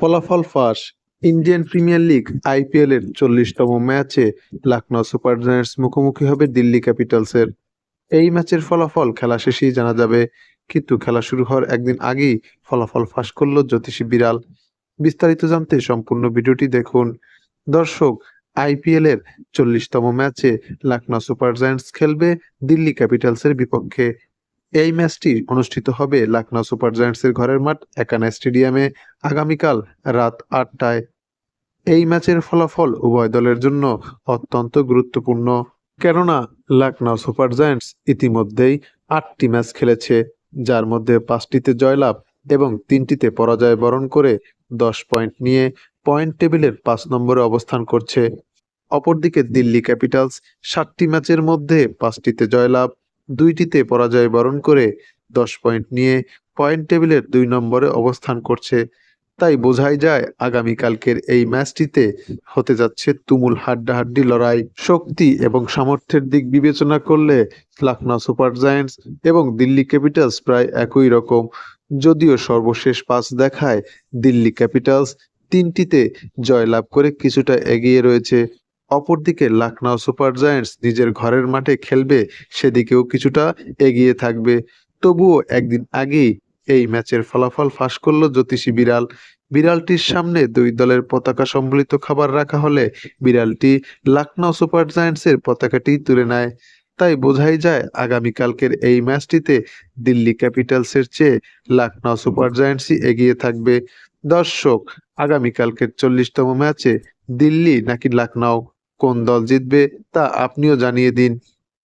ফলাফল ফাঁস। Indian premier league IPL এর চল্লিশতম ম্যাচে লখনৌ সুপার জায়ান্টস মুখোমুখি হবে দিল্লি ক্যাপিটালসের। এই ম্যাচের ফলাফল খেলা শেষেই জানা যাবে, কিন্তু খেলা শুরু হওয়ার একদিন আগেই ফলাফল ফাঁস করল জ্যোতিষী বিড়াল। বিস্তারিত জানতে সম্পূর্ণ ভিডিওটি দেখুন। দর্শক, আইপিএল এর চল্লিশতম ম্যাচে লখনৌ সুপার জায়ান্টস খেলবে দিল্লি ক্যাপিটালসের বিপক্ষে। এই ম্যাচটি অনুষ্ঠিত হবে লখনৌ সুপার জায়ান্টসের ঘরের মাঠ একানা স্টেডিয়ামে আগামীকাল রাত আটটায়। এই ম্যাচের ফলাফল উভয় দলের জন্য অত্যন্ত গুরুত্বপূর্ণ। কেননা লখনৌ সুপার জায়ান্টস ইতিমধ্যেই আটটি ম্যাচ খেলেছে, যার মধ্যে পাঁচটিতে জয়লাভ এবং তিনটিতে পরাজয় বরণ করে দশ পয়েন্ট নিয়ে পয়েন্ট টেবিলের পাঁচ নম্বরে অবস্থান করছে। অপরদিকে দিল্লি ক্যাপিটালস সাতটি ম্যাচের মধ্যে পাঁচটিতে জয়লাভ দুইটিতে পরাজয় বরণ করে দশ পয়েন্ট নিয়ে পয়েন্ট টেবিলের দুই নম্বরে অবস্থান করছে। তাই বোঝাই যায় আগামীকালকের এই ম্যাচটিতে হতে যাচ্ছে তুমুল হাড্ডাহাড্ডি লড়াই। শক্তি এবং সামর্থ্যের দিক বিবেচনা করলে লখনৌ সুপার জায়ান্টস এবং দিল্লি ক্যাপিটালস প্রায় একই রকম। যদিও সর্বশেষ পাঁচ দেখায় দিল্লি ক্যাপিটালস তিনটিতে জয়লাভ করে কিছুটা এগিয়ে রয়েছে। অপরদিকে লখনৌ সুপার জায়ান্টস নিজের ঘরের মাঠে খেলবে, সেদিকেও কিছুটা এগিয়ে থাকবে। তবুও একদিন আগেই এই ম্যাচের ফলাফল ফাঁস করল জ্যোতিষী বিড়াল। বিড়ালটির সামনে দুই দলের পতাকা সম্বলিত খাবার রাখা হলে বিড়ালটি লখনৌ সুপার জায়ান্টসের পতাকাটি তুলে নেয়। তাই বোঝাই যায় আগামীকালকের এই ম্যাচটিতে দিল্লি ক্যাপিটালসের চেয়ে লখনৌ সুপার জায়ান্টসই এগিয়ে থাকবে। দর্শক, আগামীকালকের চল্লিশতম ম্যাচে দিল্লি নাকি লখনৌ কোন দল জিতবে তা আপনিও জানিয়ে দিন।